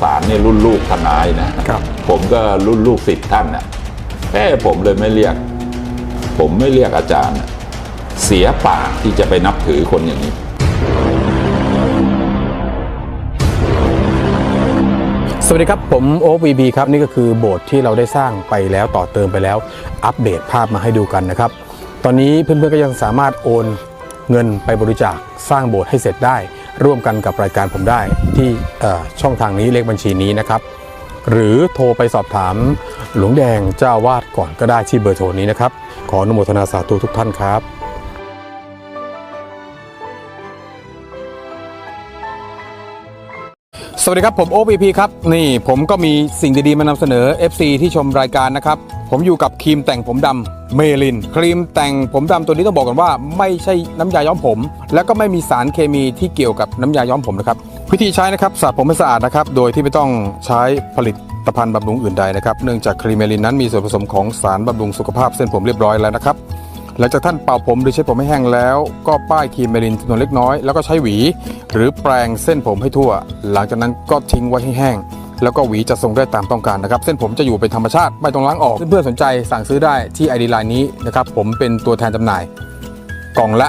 สารนี่รุ่นลูกทนายนะครับ ผมก็รุ่นลูกศิษย์ท่านนะแค่ผมเลยไม่เรียก ผมไม่เรียกอาจารย์น่ะเสียปากที่จะไปนับถือคนอย่างนี้ สวัสดีครับ ผมโอ๊คบีบีครับ นี่ก็คือโบสถ์ที่เราได้สร้างไปแล้วต่อเติมไปแล้ว อัปเดตภาพมาให้ดูกันนะครับ ตอนนี้เพื่อนๆก็ยังสามารถโอนเงินไปบริจาคสร้างโบสถ์ให้เสร็จได้ ร่วมกันกับรายการผมได้ที่ช่องทางนี้เลขบัญชีนี้นะครับ หรือโทรไปสอบถามหลวงแดงเจ้าวาดก่อนก็ได้ที่เบอร์โทรนี้นะครับ ขออนุโมทนาสาธุทุกท่านครับ สวัสดีครับ ผมโอ p พีครับ นี่ผมก็มีสิ่งดีๆมานำเสนอ FC ที่ชมรายการนะครับ ผมอยู่กับครีมแต่งผมดำเมลิน ครีมแต่งผมดำตัวนี้ต้องบอกกันว่าไม่ใช่น้ำยาย้อมผม แล้วก็ไม่มีสารเคมีที่เกี่ยวกับน้ำยาย้อมผมนะครับ วิธีใช้นะครับสระผมให้สะอาดนะครับ โดยที่ไม่ต้องใช้ผลิตภัณฑ์บำรุงอื่นใดนะครับ เนื่องจากครีมเมลินนั้นมีส่วนผสมของสารบำรุงสุขภาพเส้นผมเรียบร้อยแล้วนะครับ หลังจากท่านเป่าผมหรือใช้ผมให้แห้งแล้ว ก็ป้ายครีมเมลินจำนวนเล็กน้อยแล้วก็ใช้หวี หรือแปรงเส้นผมให้ทั่ว หลังจากนั้นก็ทิ้งไว้ให้แห้งแล้วก็หวีจะทรงได้ตามต้องการนะครับ เส้นผมจะอยู่เป็นธรรมชาติไม่ต้องล้างออก เพื่อนๆสนใจสั่งซื้อได้ที่ไอดีไลน์นี้นะครับ ผมเป็นตัวแทนจำหน่าย กล่องละ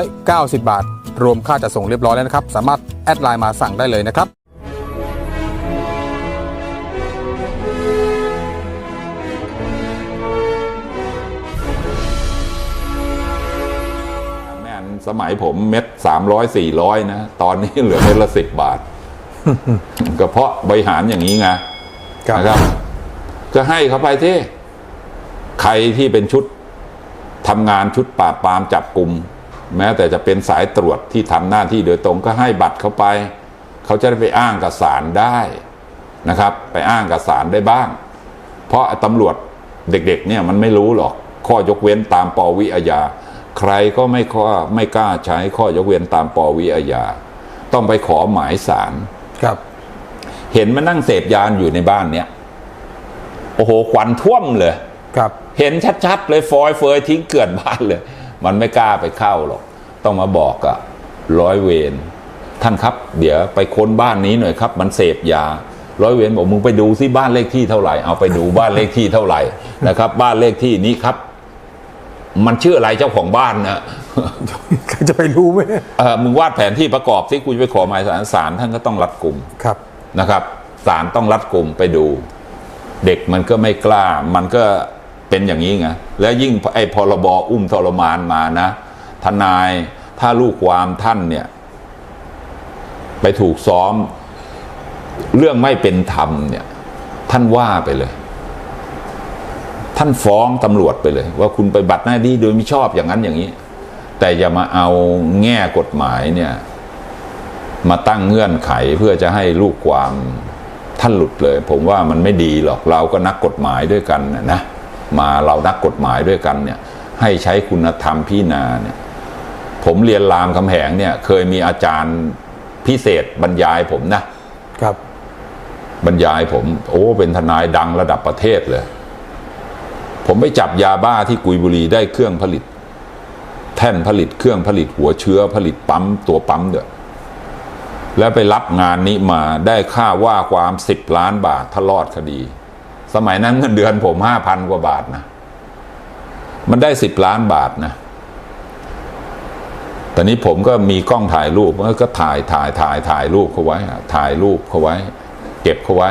390 บาท รวมค่าจัดส่งเรียบร้อยแล้วนะครับ สามารถแอดไลน์มาสั่งได้เลยนะครับ สมัยผมเม็ดสามร้อยสี่ร้อยนะ ตอนนี้เหลือเม็ดละสิบบาท ก็เพราะบริหารอย่างนี้ไงครับนะครับ ก็ให้เขาไปที่ใครที่เป็นชุดทำงานชุดปราบปรามจับกลุ่มแม้แต่จะเป็นสายตรวจที่ทำหน้าที่โดยตรงก็ให้บัตรเขาไป เขาจะได้ไปอ้างกับศาลได้นะครับ ไปอ้างกับศาลได้บ้าง เพราะตำรวจเด็กๆเนี่ยมันไม่รู้หรอก ข้อยกเว้นตามปวิอาญา ใครก็ไม่ข้อไม่กล้าใช้ข้อยกเว้นตามปวิอาญา ต้องไปขอหมายศาลครับ เห็นมันนั่งเสพยานอยู่ในบ้านเนี่ยโอ้โหควันท่วมเลย ครับ เห็นชัดๆเลยฟอยเฟยทิ้งเกลื่อนบ้านเลย มันไม่กล้าไปเข้าหรอก ต้องมาบอกกับร้อยเวรท่านครับ เดี๋ยวไปค้นบ้านนี้หน่อยครับ มันเสพยาร้อยเวรบอกมึงไปดูซิบ้านเลขที่เท่าไหร่เอาไปดูบ้านเลขที่เท่าไหร่นะครับ บ้านเลขที่นี้ครับ มันชื่ออะไรเจ้าของบ้านนะใครจะไปรู้ไหมเออมึงวาดแผนที่ประกอบที่กูจะไปขอหมายสารศาลท่านก็ต้องรัดกลุ่มครับนะครับศาลต้องรัดกลุ่มไปดู เด็กมันก็ไม่กล้า มันก็เป็นอย่างนี้ไงแล้วยิ่งไอ้พรบอุ้มทรมานมานะทนายถ้าลูกความท่านเนี่ย ไปถูกซ้อม เรื่องไม่เป็นธรรมเนี่ย ท่านว่าไปเลย ท่านฟ้องตำรวจไปเลย ว่าคุณไปบัตรหน้าที่โดยไม่ชอบอย่างนั้นอย่างนี้ แต่อย่ามาเอาแง่กฎหมายเนี่ยมาตั้งเงื่อนไขเพื่อจะให้ลูกความท่านหลุดเลย ผมว่ามันไม่ดีหรอกเราก็นักกฎหมายด้วยกันนะนะมาเรานักกฎหมายด้วยกันเนี่ยให้ใช้คุณธรรมพิจารณาเนี่ยผมเรียนรามคำแหงเนี่ย เคยมีอาจารย์พิเศษบรรยายผมนะครับ บรรยายผม โอ้เป็นทนายดังระดับประเทศเลย ผมไปจับยาบ้าที่กุยบุรีได้เครื่องผลิต แท่นผลิตเครื่องผลิตหัวเชื้อผลิตปั๊มตัวปั๊มเด้อแล้วไปรับงานนี้มาได้ค่าว่าความสิบล้านบาทถ้ารอดคดี สมัยนั้นเงินเดือนผมห้าพันกว่าบาทนะ มันได้สิบล้านบาทนะตอนนี้ผมก็มีกล้องถ่ายรูปก็ถ่ายถ่ายถ่ายถ่ายรูปเขาไว้ ถ่ายรูปเขาไว้ เก็บเขาไว้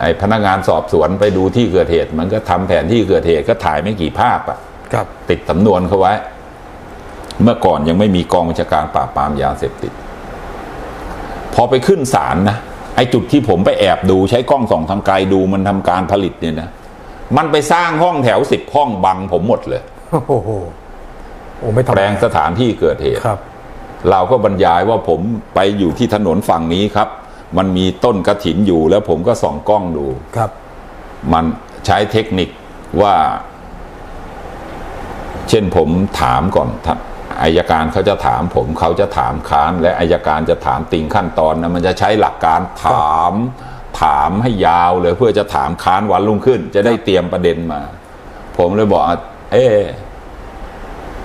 ไอ้พนักงานสอบสวนไปดูที่เกิดเหตุ มันก็ทำแผนที่เกิดเหตุก็ถ่ายไม่กี่ภาพอะครับติดสำนวนเขาไว้ เมื่อก่อนยังไม่มีกองบัญชาการปราบปรามยาเสพติด พอไปขึ้นศาลนะไอ้จุดที่ผมไปแอบดูใช้กล้องส่องทางไกลดูมันทำการผลิตเนี่ยนะมันไปสร้างห้องแถวสิบห้องบังผมหมดเลยโอ้โหโอ้ไม่ธรรมแปลงดาสถานที่เกิดเหตุครับ เราก็บรรยายว่าผมไปอยู่ที่ถนนฝั่งนี้ครับ มันมีต้นกระถินอยู่แล้วผมก็ส่องกล้องดูครับ มันใช้เทคนิคว่า เช่นผมถามก่อนท่านอายการเขาจะถามผมเขาจะถามค้าน และอายการจะถามติ่งขั้นตอนนะมันจะใช้หลักการถามถามให้ยาวเลยเพื่อจะถามค้านวันรุ่งขึ้น จะได้เตรียมประเด็นมา ผมเลยบอกอะเอ๊ะ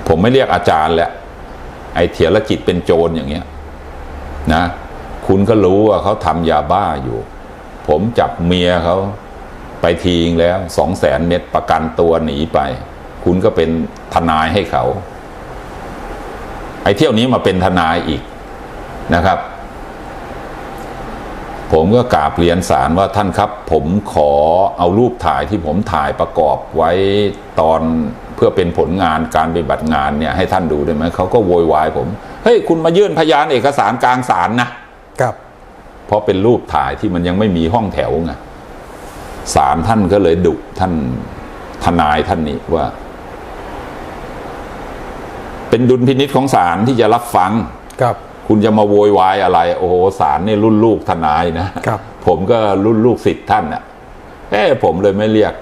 ผมไม่เรียกอาจารย์แหละไอเถียรจิตเป็นโจรอย่างเงี้ย นะ คุณก็รู้ว่าเขาทำยาบ้าอยู่ ผมจับเมียเขาไปทีงแล้วสองแสนเม็ดประกันตัวหนีไป คุณก็เป็นทนายให้เขา ไอ้เที่ยวนี้มาเป็นทนายอีกนะครับ ผมก็กราบเรียนศาลว่าท่านครับ ผมขอเอารูปถ่ายที่ผมถ่ายประกอบไว้ตอนเพื่อเป็นผลงานการปฏิบัติงานเนี่ยให้ท่านดูได้ไหมเขาก็โวยวายผม เฮ้ย คุณมายื่นพยานเอกสารกลางศาลนะ ครับเพราะเป็นรูปถ่ายที่มันยังไม่มีห้องแถวไงศาลท่านก็เลยดุท่านทนายท่านนี้ว่า เป็นดุลพินิษของศาลที่จะรับฟังครับคุณจะมาโวยวายอะไร โอ้โหศาลนี่รุ่นลูกทนายนะครับ ผมก็รุ่นลูกศิษย์ท่านน่ะเอ้ผมเลยไม่เรียก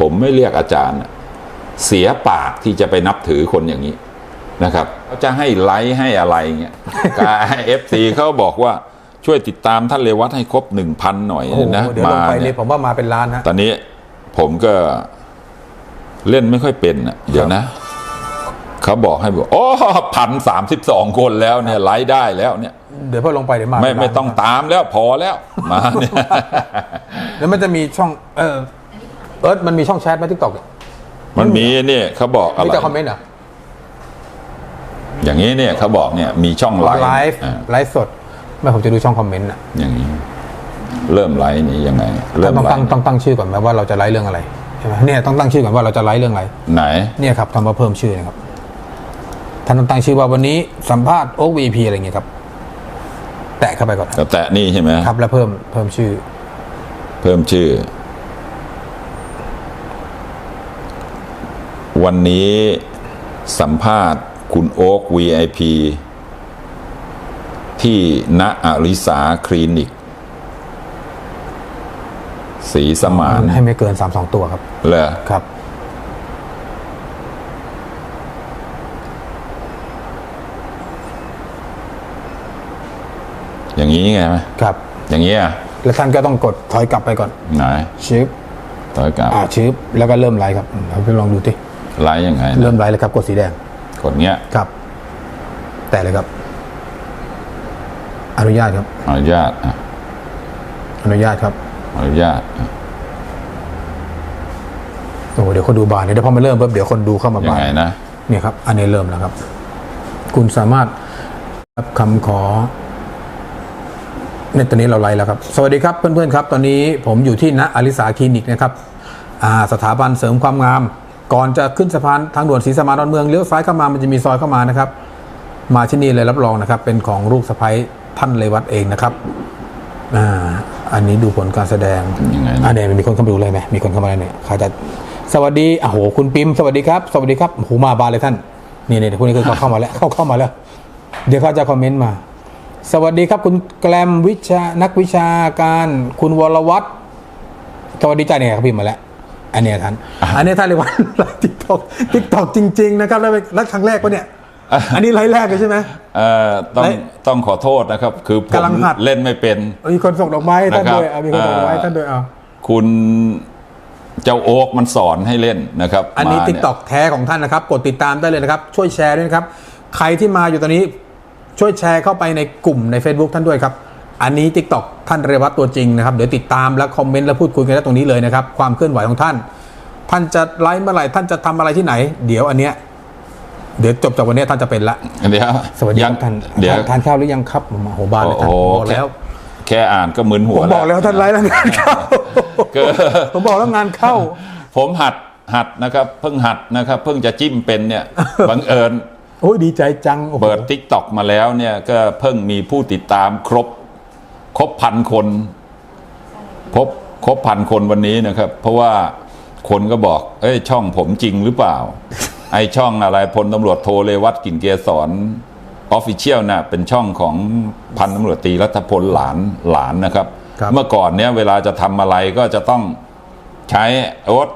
ผมไม่เรียกอาจารย์น่ะเสียปากที่จะไปนับถือคนอย่างนี้ นะครับเขาจะให้ไลค์ให้อะไรเงี้ยการเอฟซีเขาบอกว่าช่วยติดตามท่านเรวัตให้ครบหนึ่งพันหน่อยโอ้โหนะเดี๋ยวลงไปเนี่นี่ยผมว่ามาเป็นล้านฮะตอนนี้ผมก็เล่นไม่ค่อยเป็นอะเดี๋ยวนะเขาบอกให้บอกโอ้พันสามสิบสองคนแล้วเนี่ยไลค์ได้แล้วเนี่ยเดี๋ยวพอลงไปเดี๋ยวมาไม่เป็นล้านไม่ต้องตามแล้วพอแล้วมาเนี่ยแล้วมันจะมีช่อง เออเอิร์ธมันมีช่องแชทไหมทิกตอกมันมีเนี่ยเขาบอกอะไรมีแต่คอมเมนต์เหร ออย่างนี้เนี่ยเขาบอกเนี่ยมีช่องไลฟ์ไลฟ์อ่าไลฟ์สดไม่ผมจะดูช่องคอมเมนต์อะอย่างนี้ เริ่มไลฟ์นี่ยังไง เริ่มต้องไลตั้งฟ์ต้องตั้งชื่อก่อนไหมว่าเราจะไลฟ์เรื่องอะไรใช่ไหมเนี่ยต้องตั้งชื่อก่อนว่าเราจะไลฟ์เรื่องอะไร ไหน เนี่ยครับคำว่าเพิ่มชื่อนะครับท่านต้องตั้งชื่อว่าวันนี้สัมภาษณ์โอ๊กวีพีอะไรอย่างเงี้ยครับ แตะเข้าไปก่อนครับแต่นี่ใช่ไหมครับ แล้วเพิ่มเพิ่มชื่อ เพิ่มชื่อ วันนี้สัมภาษณ์ คุณโอ๊ก VIP ที่ณอริสาคลินิก สีสมาน ให้ไม่เกินสามสองตัวครับ เหรอ ครับ อย่างนี้ไงไหมครับ อย่างนี้อะ แล้วท่านก็ต้องกดถอยกลับไปก่อน ไหน ชิปต่อยกลับ อ่าชิปแล้วก็เริ่มไลฟ์ครับอืมเราไปลองดูที่ไลฟ์ยังไงเริ่นะมไลฟ์เลยครับกดสีแดง กดเงี้ยครับ แตะเลยครับ อนุญาตครับ อนุญาตอะอนุญาตครับ อนุญาตอะโอ้โหเดี๋ยวคนดูบานเดี๋ยวพอมาเริ่มปุ๊บเดี๋ยวคนดูเข้ามายังบานไงนะเนี่ยครับ อันนี้เริ่มแล้วครับ คุณสามารถรับคำขอในตอนนี้เราไลฟ์แล้วครับ สวัสดีครับเพื่อนๆครับ ตอนนี้ผมอยู่ที่ณอลิสาคลินิกนะครับอ่าสถาบันเสริมความงาม ก่อนจะขึ้นสะพานทางด่วนศรีสมานดอนเมืองเลี้ยวซ้ายเข้ามามันจะมีซอยเข้ามานะครับ มาที่นี่เลยรับรองนะครับ เป็นของลูกสะใภ้ท่านเลวัตเองนะครับอ่าอันนี้ดูผลการแสดงยังไงนะอ่าเนี่ยมีคนเข้ามาดูเลยไหมมีคนเข้ามาเลยเนี่ยเขาจะสวัสดีอะโหคุณปิมสวัสดีครับ สวัสดีครับโอ้โหมาบานเลยท่านนี่นี่พวกนี้คือเขาเข้ามาแล้วเข้าเข้ามาแล้ว เดี๋ยวเขาจะคอมเมนต์มา สวัสดีครับคุณแกลมวิชานักวิชาการ คุณวรวัตรสวัสดีจ้าเนี่ยครับพิมพ์มาแล้ว อันเนี้ยท่านอันนี้ท่านเลยว่าไลฟ์ทิกตอกทิกตอกจริง ๆ นะครับแล้วเป็นแล้วครั้งแรกปะเนี่ยอันนี้ไลฟ์แรกเลยใช่ไหมเอ่อต้องและต้องขอโทษนะครับ คือผมกำลังหัดเล่นไม่เป็นมีคนส่งดอกไม้ให้ท่านนะครับด้วยเอามีคนส่งดอกไม้ให้เอ่อท่านด้วยเอาคุณเจ้าโอ๊กมันสอนให้เล่นนะครับ อันนี้มาติ๊กเยตอกแท้ของท่านนะครับ กดติดตามได้เลยนะครับ ช่วยแชร์ด้วยนะครับ ใครที่มาอยู่ตอนนี้ช่วยแชร์เข้าไปในกลุ่มใน Facebook ท่านด้วยครับ อันนี้ t ิ k t o k ท่านเรวัตตัวจริงนะครับ เดี๋ยวติดตามและคอมเมนต์และพูดคุยกันได้ตรงนี้เลยนะครับ ความเคลื่อนไหวของท่าน ท่านจะไลฟ์เมื่อไหร่ ท่านจะทำอะไรที่ไหน เดี๋ยวอันเนี้ยเดี๋ยวจบจากวันเนี้ยท่านจะเป็นละเดี๋ยวสวัสดีคยัรับท่านเดี๋ยวทานทานข้าวหรือยังครับโอ้โหบานเลยท่านโอ้ผมโหบอกแล้ว แค่อ่านก็มึนหัผวมบอกแล้วท่านไลฟ์แล้วงานเข้าเกินผมบอกแล้วงานเข้า ผมหัดหัดนะครับ เพิ่งหัดนะครับ เพิ่งจะจิ้มเป็นเนี่ยบังเอิญโอ้ยดีใจจังโอ้โหเปิดทิกตอกมาแล้วเนี่ยก็เพิ่งมีผู้ติดตามครบ ครบพันคนพบครบพันคนวันนี้นะครับ เพราะว่าคนก็บอก เอ้ยช่องผมจริงหรือเปล่า ไอช่องอะไรพลตำรวจโทเลวัตกลิ่นเกษรออฟฟิเชียลน่ะเป็นช่องของพันตำรวจตรีรัฐพลหลานหลานนะครับครับ เมื่อก่อนเนี้ยเวลาจะทำอะไรก็จะต้องใช้โอ๊ต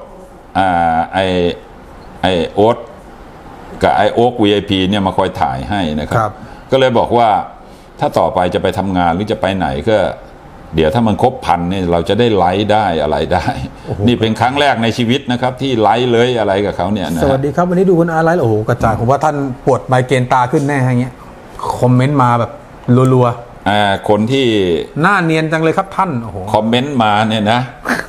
อ่าไอไอโอ๊ตกับไอโอ๊ก VIP เนี่ยมาคอยถ่ายให้นะครัครับก็เลยบอกว่า ถ้าต่อไปจะไปทำงานหรือจะไปไหนก็เดี๋ยวถ้ามันครบพันเนี่ยเราจะได้ไลฟ์ได้อะไรได้ นี่เป็นครั้งแรกในชีวิตนะครับ ที่ไลฟ์เลยอะไรกับเขาเนี่ยนะสฮะวัสดีครับวันนี้ดูคุณอาร์ไลฟ์โอ้โหกระจายผมว่าท่านปวดไมเกรนตาขึ้นแน่ฮะอย่างเงี้ยคอมเมนต์มาแบบรัวอ่าคนที่หน้าเนียนจังเลยครับท่านโอ้โหคอมเมนต์มาเนี่ยนะ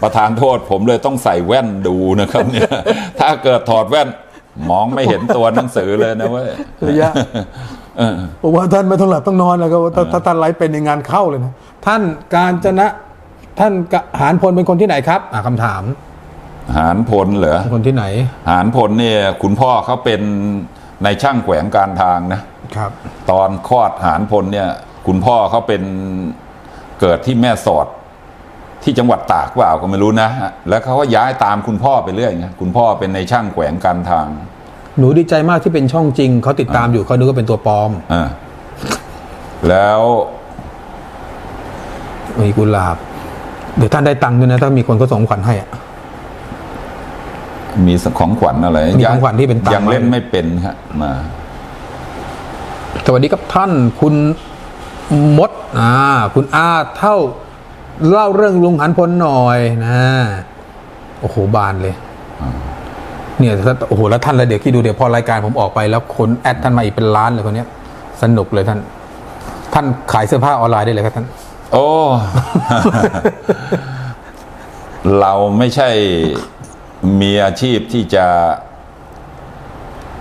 ประธานโทษผมเลยต้องใส่แว่นดูนะครับเนี่ยถ้าเกิดถอดแว่นมองไม่เห็นตัวหนังสือเลยนะเว้ยระยะเออ บอกว่าท่านไม่ต้องหลับต้องนอนแล้วก็ถ้าถ้าท่านไลฟ์เป็นในงานเข้าเลยนะท่านการจนะท่านกะหารพลเป็นคนที่ไหนครับอ่าคำถาม หารพลเหรอคนที่ไหน หารพลเนี่ยคุณพ่อเขาเป็นในายช่างแขวงการทางนะครับ ตอนคลอดหารพลเนี่ย คุณพ่อเขาเป็นเกิดที่แม่สอดที่จังหวัดตากเปล่าก็ไม่รู้นะ แล้วเขาก็ย้ายตามคุณพ่อไปเรื่อยไงคุณพ่อเป็นในายช่างแขวงการทาง หนูดีใจมากที่เป็นช่องจริง เขาติดตามอยู่เขานึกว่าเป็นตัวปลอมอ่าแล้วมีกุหลาบ เดี๋ยวท่านได้ตังค์ด้วยนะ ถ้ามีคนก็ส่งของขวัญให้อะมีของขวัญอะไรมีของขวัญที่เป็นตังค์ยังเล่นไม่เป็นฮะมา สวัสดีครับท่าน คุณมดอ่าคุณอาเท่า เล่าเรื่องลุงหันพลหน่อยนะ โอ้โหบานเลย เนี่ยถ้าโอ้โหแล้วท่านแล้วเดี๋ยวคิดดูเดี๋ยวพอรายการผมออกไปแล้วคนแอดท่านมาอีกเป็นล้านเลยคนเนี้ย สนุกเลยท่าน ท่านขายเสื้อผ้าออนไลน์ได้เลยครับท่าน โอ้ เราไม่ใช่มีอาชีพที่จะ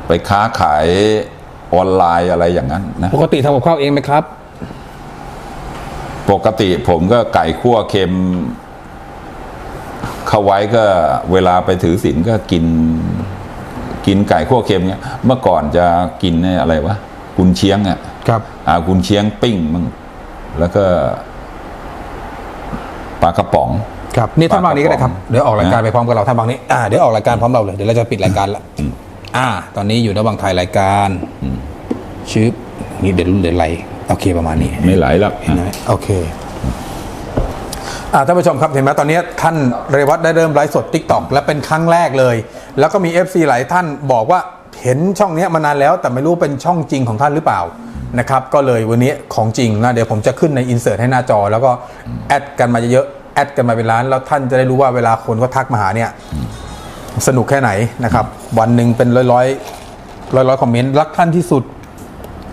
ไปค้าขายออนไลน์อะไรอย่างนั้นนะปกติทำกับข้าวเองไหมครับ ปกติผมก็ไก่คั่วเค็ม เข้าไว้ก็เวลาไปถือศีลก็กินกินไก่คั่วเค็มเนี่ยเมื่อก่อนจะกินเนี่ยอะไรวะกุนเชียงอะครับอ่ากุนเชียงปิ้งมั้งแล้วก็ปลากระป๋อง ครับนี่ท่านบางนี้ก็ได้ครับปากกระป๋องเดี๋ยวออกรายการไปพร้อมกับเราท่านบางนี้อ่าเดี๋ยวออกรายการพร้อมเราเลยเดี๋ยวเราจะปิดรายการละอ่า ตอนนี้อยู่ระหว่างถ่ายรายการชื่อนี่เดี๋ยวเดี๋ยวไล่โอเคประมาณนี้ ไม่ไหลแล้วเห็นไหมโอเคอ่า ท่านผู้ชมครับเห็นไหมตอนนี้ท่านเรวัตได้เริ่มไลฟ์สด t ิ k t o k และเป็นครั้งแรกเลย แล้วก็มี FC หลายท่านบอกว่าเห็นช่องเนี้ยมานานแล้ว แต่ไม่รู้เป็นช่องจริงของท่านหรือเปล่านะครับก็เลยวันนี้ของจริงนะเดี๋ยวผมจะขึ้นในอินเสิร์ตให้หน้าจอ แล้วก็แอดกันมาเยอะๆแอดกันมาเป็นล้านแล้วท่านจะได้รู้ว่าเวลาคนก็ทักมาหาเนี่ยสนุกแค่ไหนนะครับวันหนึ่งเป็นร้อยร้อยร้อยร้อยๆคอมเมนต์รักท่านที่สุด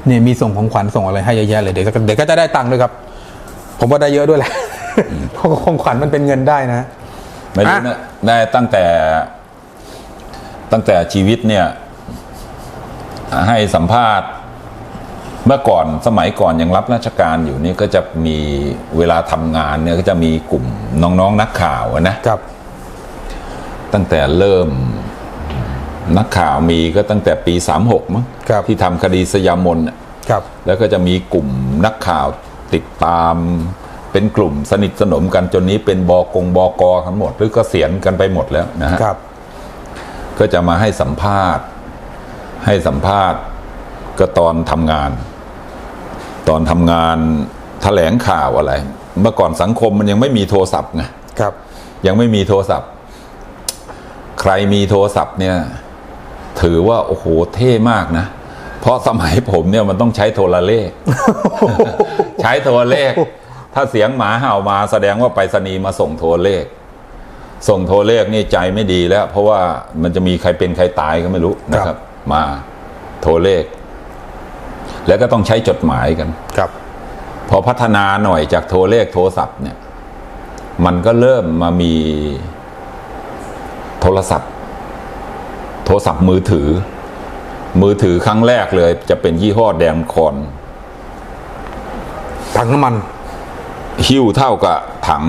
เนี่ยมีส่งของขวัญส่งอะไรให้เยอะแยะเลยเดี๋ยวก็เดี๋ยวก็จะได้ตังค์ด้วยครับ ผมว่าได้เยอะด้วยแหละ ของขวัญมันเป็นเงินได้นะไม่รู้นะได้ตั้งแต่ ตั้งแต่ชีวิตเนี่ย ให้สัมภาษณ์ เมื่อก่อนสมัยก่อนยังรับราชการอยู่นี่ก็จะมีเวลาทำงานเนี่ยก็จะมีกลุ่มน้องๆนักข่าวอะนะครับ ตั้งแต่เริ่มนักข่าวมีก็ตั้งแต่ปีสามหกมั้งครับที่ทำคดีสยามนอะครับ แล้วก็จะมีกลุ่มนักข่าวติดตาม เป็นกลุ่มสนิทสนมกันจนนี้เป็นบอกงบอกอทั้งหมด หรือก็เสียณกันไปหมดแล้วนะฮะครับ ก็จะมาให้สัมภาษณ์ ให้สัมภาษณ์ก็ตอนทำงาน ตอนทำงานแถลงข่าวอะไร เมื่อก่อนสังคมมันยังไม่มีโทรศัพท์ไงครับ ยังไม่มีโทรศัพท์ ใครมีโทรศัพท์เนี่ย ถือว่าโอ้โหเท่มากนะเพราะสมัยผมเนี่ยมันต้องใช้โทรเลข ใช้โทรเลข ถ้าเสียงหมาเห่ามาแสดงว่าไปรษณีย์มาส่งโทรเลข ส่งโทรเลขนี่ใจไม่ดีแล้ว เพราะว่ามันจะมีใครเป็นใครตายก็ไม่รู้นะครับ มาโทรเลข แล้วก็ต้องใช้จดหมายกันครับ พอพัฒนาหน่อยจากโทรเลขโทรศัพท์เนี่ย มันก็เริ่มมามีโทรศัพท์ โทรศัพท์มือถือ มือถือครั้งแรกเลย จะเป็นยี่ห้อแดงคอนถังน้ำมัน หิ้วเท่ากับถัง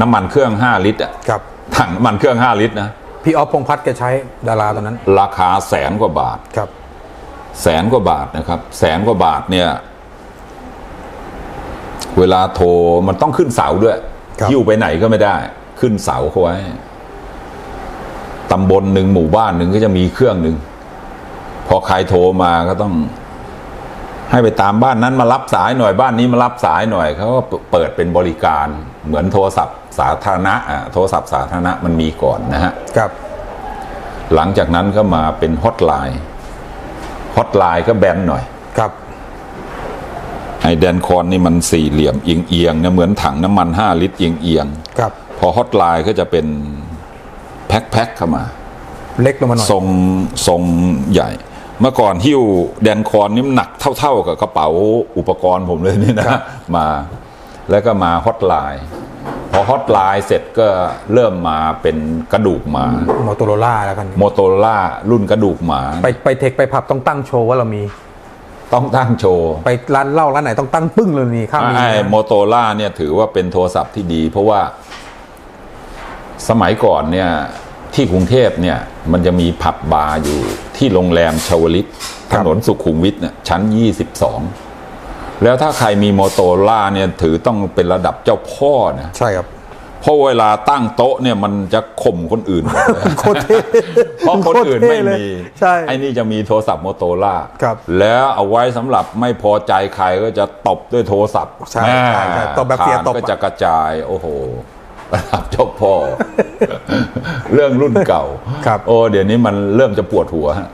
น้ำมันเครื่องห้าลิตรอะครับ ถังน้ำมันเครื่องห้าลิตรนะพี่ออฟพงษ์พัฒน์แกใช้ดาราตอนนั้น ราคาแสนกว่าบาท ครับ แสนกว่าบาทนะครับ แสนกว่าบาทเนี่ย เวลาโทรมันต้องขึ้นเสาด้วยครับ หิ้วไปไหนก็ไม่ได้ ขึ้นเสาเขาไว้ตำบลหนึ่งหมู่บ้านหนึ่งก็จะมีเครื่องหนึ่งพอใครโทรมาก็ต้อง ให้ไปตามบ้านนั้นมารับสายหน่อยบ้านนี้มารับสายหน่อยเขาก็เปิดเป็นบริการเหมือนโทรศัพท์สาธารณะอะโทรศัพท์สาธารณะมันมีก่อนนะฮะครับหลังจากนั้นก็มาเป็นฮอตไลน์ฮอตไลน์ก็แบนหน่อยครับไอแดนคอนนี่มันสี่เหลี่ยมเอียงเอียงๆนะเหมือนถังน้ำมันห้าลิตรเอียงเอียงครับๆพอฮอตไลน์ก็จะเป็นแพ็คแพ็คเข้ามา เล็กลงมาหน่อยทรงทรงใหญ่ เมื่อก่อนหิ้วแดนคอนนี่มันหนักเท่า ๆ กับกระเป๋าอุปกรณ์ผมเลยนี่นะมาแล้วก็มาฮอตไลน์พอฮอตไลน์เสร็จก็เริ่มมาเป็นกระดูกหมามอโตโรล่าแล้วกันโมโตโรล่ารุ่นกระดูกหมา ไปไปเทคไปผับต้องตั้งโชว์ว่าเรามี ต้องตั้งโชว์ ไปร้านเหล้าร้านไหนต้องตั้งปึ้งเลยนี่ข้ามมีไอ้โมโตล่าเนี่ยถือว่าเป็นโทรศัพท์ที่ดี เพราะว่าสมัยก่อนเนี่ย ที่กรุงเทพเนี่ยมันจะมีผับบาร์อยู่ที่โรงแรมชาวลิตถนนสุขุมวิทเนี่ยชั้น 22 แล้วถ้าใครมีโมโตล่าเนี่ยถือต้องเป็นระดับเจ้าพ่อนะใช่ครับเพราะเวลาตั้งโต๊ะเนี่ยมันจะข่มคนอื่นหมดเลยโคตรเท่เพราะคนอื่นไม่โคตรเท่เลยมีใช่ไอ้นี่จะมีโทรศัพท์โมโตล่าครับ แล้วเอาไว้สำหรับไม่พอใจใครก็จะตบด้วยโทรศัพท์ใช่ใช่ใช่ตบแบบเสียตบฐานก็จะกระจายโอ้โห ระดับเจ้าพ่อ เรื่องรุ่นเก่าครับ โอ้เดี๋ยวนี้มันเริ่มจะปวดหัวฮะ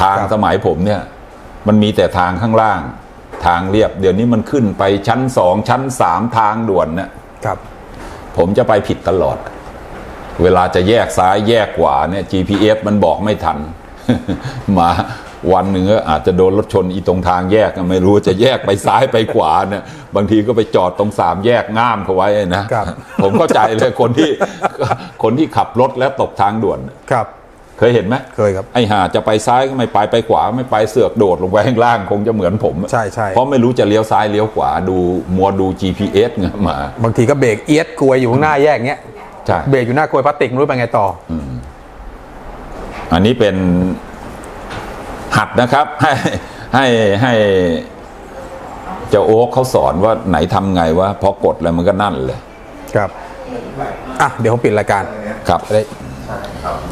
ทางครับสมัยผมเนี่ย มันมีแต่ทางข้างล่าง ทางเรียบ เดี๋ยวนี้มันขึ้นไปชั้นสองชั้นสามทางด่วนเนี่ยครับ ผมจะไปผิดตลอด เวลาจะแยกซ้ายแยกขวาเนี่ย GPS มันบอกไม่ทัน มา วันหนึ่งก็อาจจะโดนรถชนอีตรงทางแยกอะไม่รู้จะแยกไปซ้ายไปขวาเนี่ยบางทีก็ไปจอดตรงสามแยกง่ามเขาไว้นะครับผมเข้าใจเลยคนที่คนที่ขับรถแล้วตกทางด่วนครับ เคยเห็นไหมเคยครับไอ้ห่าจะไปซ้ายก็ไม่ไปไปขวา ไม่ไปเสือกโดดลงไปข้างล่างคงจะเหมือนผมอะใช่ใช่เพราะไม่รู้จะเลี้ยวซ้ายเลี้ยวขวาดูมัวดู GPS ไงมา บางทีก็เบรกเอียดกลวยอยู่ข้างหน้าแยกเงี้ยใช่เบรกอยู่หน้ากลวยพลาสติกไม่รู้ไปไงต่อออันนี้เป็น หัดนะครับ ให้ให้ให้เจ้าโอ๊คเขาสอนว่าไหนทำไงวะพอกดแล้วมันก็นั่นเลย ครับอะเดี๋ยวผมปิดรายการครับจะได้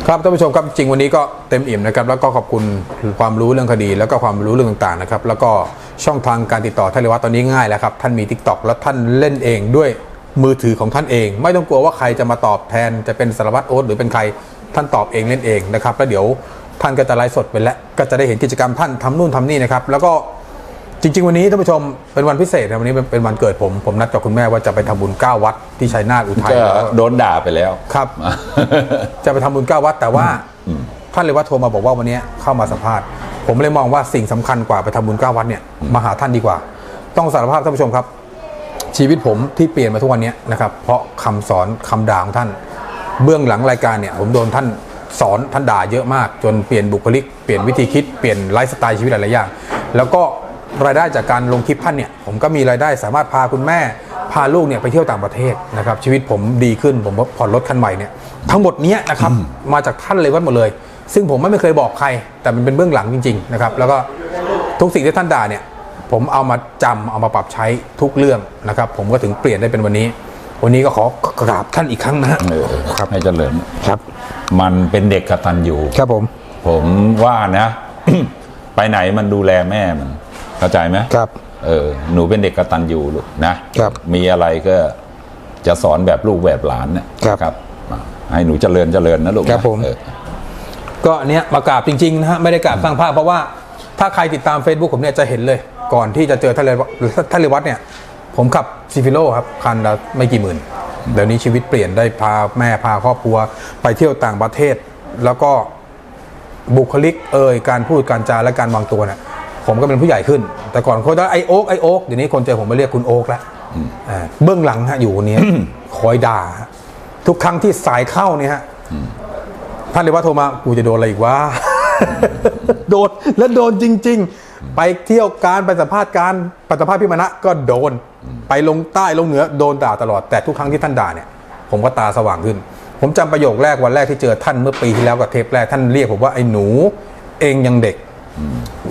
ครับท่านผู้ชมครับจริงวันนี้ก็เต็มอิ่มนะครับ แล้วก็ขอบคุณความรู้เรื่องคดี แล้วก็ความรู้เรื่องต่างๆนะครับแล้วก็ช่องทางการติดต่อท่านเลยว่าตอนนี้ง่ายแล้วครับท่านมี t ิ k t o k แล้วท่านเล่นเองด้วยมือถือของท่านเอง ไม่ต้องกลัวว่าใครจะมาตอบแทนจะเป็นสารวัตรโอ๊ตหรือเป็นใครท่านตอบเองเล่นเองนะครับแล้วเดี๋ยว ท่านก็จะไลฟ์สดไปแล้ว ก็จะได้เห็นกิจกรรมท่านทำนู่นทำนี่นะครับ แล้วก็จริง ๆ วันนี้ท่านผู้ชมเป็นวันพิเศษนะวันนี้เป็นเป็นวันเกิดผม ผมนัดกับคุณแม่ว่าจะไปทำบุญเก้าวัดที่ชัยนาทอุทัยก็แล้วโดนด่าไปแล้วครับ จะไปทำบุญเก้าวัดแต่ว่าท่านเลยว่าโทรมาบอกว่าวันนี้เข้ามาสัมภาษณ์ ผมเลยมองว่าสิ่งสำคัญกว่าไปทำบุญเก้าวัดเนี่ยมาหาท่านดีกว่า ต้องสารภาพท่านผู้ชมครับ ชีวิตผมที่เปลี่ยนมาทุกวันนี้นะครับเพราะคำสอนคำด่าของท่าน เบื้องหลังรายการเนี่ยผมโดนท่าน สอนท่านด่าเยอะมาก จนเปลี่ยนบุคลิก เปลี่ยนวิธีคิดเปลี่ยนไลฟ์สไตล์ชีวิตหลายๆอย่าง แล้วก็รายได้จากการลงคลิปท่านเนี่ยผมก็มีรายได้สามารถพาคุณแม่พาลูกเนี่ยไปเที่ยวต่างประเทศนะครับชีวิตผมดีขึ้นผมผ่อนรถคันใหม่เนี่ยทั้งหมดเนี้ยนะครับมาจากท่านเลยวัดหมดเลย ซึ่งผมไม่เคยบอกใคร แต่มันเป็นเบื้องหลังจริงๆนะครับแล้วก็ทุกสิ่งที่ท่านด่าเนี่ยผมเอามาจำเอามาปรับใช้ทุกเรื่องนะครับผมก็ถึงเปลี่ยนได้เป็นวันนี้ วันนี้ก็ขอกราบท่านอีกครั้งนะฮะเออครับให้เจริญครับ มันเป็นเด็กกตัญญูครับผม ผมว่านะ ไปไหนมันดูแลแม่มันเข้าใจไหมครับ เออ หนูเป็นเด็กกตัญญูลูกนะครับ มีอะไรก็จะสอนแบบลูกแบบหลานนะครับครับอะให้หนูเจริญเจริญนะลูกนะครับผมเออ ก็อันเนี้ยมากราบจริงๆนะฮะไม่ได้กราบสร้างภาพเพราะว่าถ้าใครติดตาม Facebook ผมเนี่ยจะเห็นเลย ก่อนที่จะเจอทะเลทะเลวัดเนี่ย ผมขับซีฟิโลครับ คันละไม่กี่หมื่น เดี๋ยวนี้ชีวิตเปลี่ยนได้พาแม่พาครอบครัว ไปเที่ยวต่างประเทศ แล้วก็บุคลิกเอ่ยการพูดการจาและการวางตัวเนี่ยผมก็เป็นผู้ใหญ่ขึ้น แต่ก่อนคนจะไอโอ๊กไอโอ๊กเดี๋ยวนี้คนเจอผมมาเรียกคุณโอ๊กแล้วเบื้องหลังฮะอยู่คนนี้คอยด่า ทุกครั้งที่สายเข้าเนี่ยฮะท่านเลยว่าโทรมากูจะโดนอะไรอีกวะโดนแล้วโดนจริง ๆ ไปเที่ยวการไปสัมภาษณ์การไปสัมภาษณ์พี่มณะก็โดน ไปลงใต้ลงเหนือโดนด่าตลอดแต่ทุกครั้งที่ท่านด่าเนี่ย ผมก็ตาสว่างขึ้น ผมจำประโยคแรกวันแรกที่เจอท่านเมื่อปีที่แล้วกับเทปแรกท่านเรียกผมว่าไอ้หนูเองยังเด็ก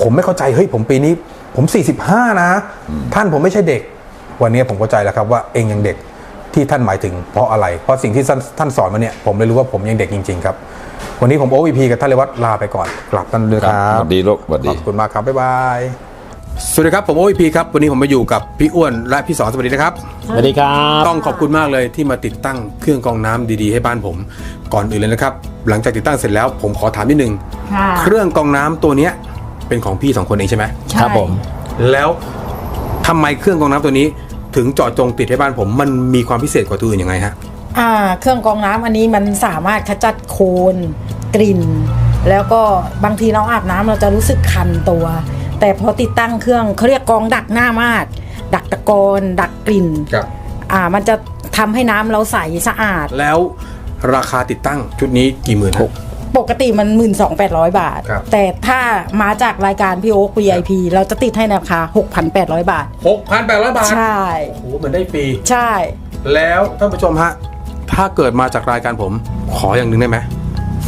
ผมไม่เข้าใจเฮ้ยผมปีนี้ ผม 45 นะ ท่านผมไม่ใช่เด็ก วันนี้ผมเข้าใจแล้วครับว่าเองยังเด็กที่ท่านหมายถึงเพราะอะไร เพราะสิ่งที่ท่านท่านสอนมาเนี่ยผมเลยรู้ว่าผมยังเด็กจริง ๆ ครับ วันนี้ผมโอวีพีกับท่านเลวัตลาไปก่อน กลับกันเลยครัสบวัสดีลูกสวัสขดีอบคุณมากครับบ๊ายบายสวัสดีครับผมโอวีพีครับวันนี้ผมมาอยู่กับพี่อ้วนและพี่สอนสวัสดีนะครับสวัสดีครับต้องขอบคุณมากเลยที่มาติดตั้งเครื่องกรองน้ำดีๆ ให้บ้านผม ก่อนอื่นเลยนะครับ หลังจากติดตั้งเสร็จแล้วผมขอถามนิดนึงค่ะเครื่องกรองน้ำตัวเนี้ยเป็นของพี่สองคนเองใช่ไหมใช่ครับผม แล้วทำไมเครื่องกรองน้ำตัวนี้ ถึงเจาะจงติดให้บ้านผมมันมีความพิเศษกว่าตัวอื่นยังไงฮะ อ่า เครื่องกรองน้ำอันนี้มันสามารถขจัดโคลนกลิ่น แล้วก็บางทีน้องอาบน้ำเราจะรู้สึกคันตัว แต่พอติดตั้งเครื่องเขาเรียกกรองดักหน้ามาดดักตะกอนดักกลิ่นครับอ่ามันจะทำให้น้ำเราใสสะอาด แล้วราคาติดตั้งชุดนี้กี่หมื่นหกปกติมัน 12,800 บาทครับแต่ถ้ามาจากรายการพี่โอ๊ค VIP เราจะติดให้ในราคา 6,800 บาทหกพันแปดร้อยบาท ใช่โอ้โหเหมือนได้ฟรีใช่ แล้วท่านผู้ชมฮะ ถ้าเกิดมาจากรายการผม ขออย่างหนึ่งได้ไหม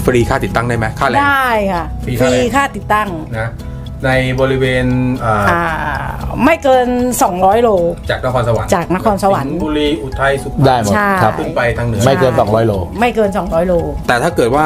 ฟรีค่าติดตั้งได้ไหมค่าแรง ได้ค่ะฟรีฟเท่าไหร่ รีค่าติดตั้งนะในบริเวณอ่าอ่าไม่เกิน 200 โล จากนครสวรรค์จากนครสวรรค์งห์บุรีอุทัยสุพรรณได้หมดใช่ ครับ ขึ้นไปทางเหนือ ไม่เกิน 200 โล ไม่เกิน 200 โล แต่ถ้าเกิดว่า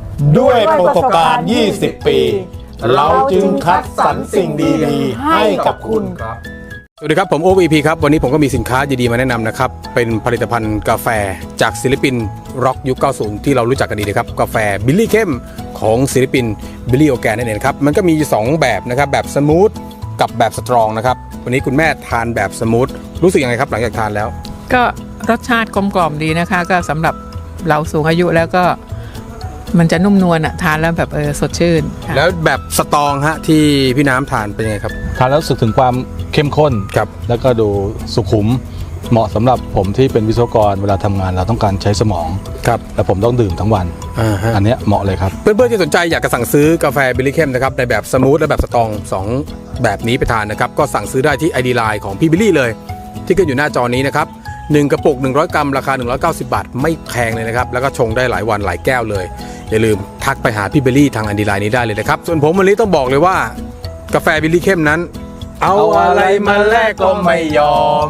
ด้วยประสบการณ์ 20 ปี เราจึงคัดสรรสิ่งดีๆ ให้กับคุณครับ สวัสดีครับ ผม OVP ครับ วันนี้ผมก็มีสินค้าดีๆมาแนะนำนะครับ เป็นผลิตภัณฑ์กาแฟจากศิลปินร็อกยุค 90 ที่เรารู้จักกันดีนะครับ กาแฟบิลลี่เข้มของศิลปินบิลลี่โอแกนนั่นเองครับ มันก็มี 2 แบบนะครับ แบบสมูทกับแบบสตรองนะครับ วันนี้คุณแม่ทานแบบสมูทรู้สึกยังไงครับหลังจากทานแล้ว ก็รสชาติกลมกล่อมดีนะคะ ก็สำหรับเราสูงอายุแล้วก็ มันจะนุ่มนวลอะทานแล้วแบบเออสดชื่นค่ะแล้วแบบสตรองฮะที่พี่น้ำทานเป็นยังไงครับ ทานแล้วรู้สึกถึงความเข้มข้น ครับ แล้วก็ดูสุขุม เหมาะสำหรับผมที่เป็นวิศวกรเวลาทำงานเราต้องการใช้สมอง ครับ และผมต้องดื่มทั้งวัน อ่าฮะ อันเนี้ยเหมาะเลยครับ เพื่อนๆที่สนใจอยากจะสั่งซื้อกาแฟบิลลี่เข้มนะครับในแบบสมูทและแบบสตรองสองแบบนี้ไปทานนะครับ ก็สั่งซื้อได้ที่ ID Line ของพี่บิลลี่เลย ที่ขึ้นอยู่หน้าจอนี้นะครับ หนึ่งกระปุก 100 กรัม ราคา 190 บาท ไม่แพงเลยนะครับ แล้วก็ชงได้หลายวันหลายแก้วเลย อย่าลืมทักไปหาพี่เบลลี่ทางอันดีไลน์นี้ได้เลยนะครับ ส่วนผมวันนี้ต้องบอกเลยว่า กาแฟเบลลี่เข้มนั้น เอาอะไรมาแลกก็ไม่ยอม